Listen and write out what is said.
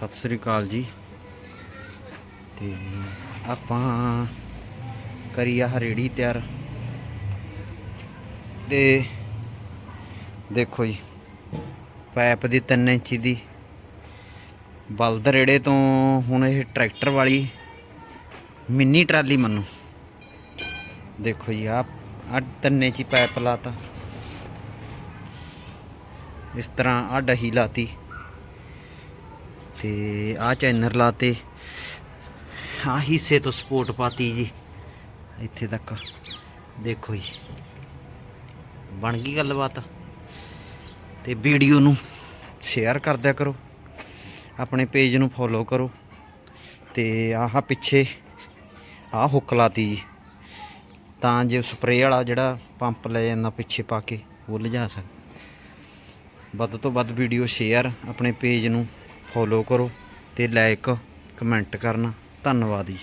ਸਤਿ ਸ੍ਰੀ ਅਕਾਲ ਜੀ। ਤੇ ਆਪਾਂ ਕਰੀ ਆ ਰੇੜੀ ਤਿਆਰ। ਤੇ ਦੇਖੋ ਜੀ ਪਾਈਪ ਦੀ 3 ਇੰਚੀ ਦੀ। ਬਲਦ ਰੇੜੇ ਤੋਂ ਹੁਣ ਇਹ ਟਰੈਕਟਰ ਵਾਲੀ ਮਿੰਨੀ ਟਰਾਲੀ ਮੰਨੂ। ਦੇਖੋ ਜੀ ਆ ਆ 3 ਇੰਚੀ ਪਾਈਪ ਲਾਤਾ। ਇਸ ਤਰ੍ਹਾਂ ਆ ਡਹੀ ਲਾਤੀ। ਤੇ ਆ ਚੈਨਰ ਲਾਤੇ। ਆ ਹਿੱਸੇ ਤੋਂ ਸਪੋਰਟ ਪਾਤੀ ਜੀ। ਇੱਥੇ ਤੱਕ। ਦੇਖੋ ਜੀ। ਬਣ ਗਈ ਗੱਲਬਾਤ। ਤੇ ਵੀਡੀਓ ਨੂੰ ਸ਼ੇਅਰ ਕਰ ਦਿਆ ਕਰੋ। ਆਪਣੇ ਪੇਜ ਨੂੰ ਫੋਲੋ ਕਰੋ। ਤੇ ਆਹ ਪਿੱਛੇ ਆਹ ਹੁੱਕ ਲਾਤੀ ਜੀ। ਤਾਂ ਜੇ ਸਪਰੇਅ ਵਾਲਾ ਜਿਹੜਾ ਪੰਪ ਲੈ ਜਾਂਦਾ ਪਿੱਛੇ ਪਾ ਕੇ, ਉਹ ਲਿਜਾ ਸਕ ਵੱਧ ਤੋਂ ਵੱਧ ਵੀਡੀਓ ਸ਼ੇਅਰ ਆਪਣੇ ਪੇਜ ਨੂੰ ਫੋਲੋ ਕਰੋ ਤੇ ਲਾਈਕ ਕਮੈਂਟ ਕਰਨਾ। ਧੰਨਵਾਦ ਜੀ।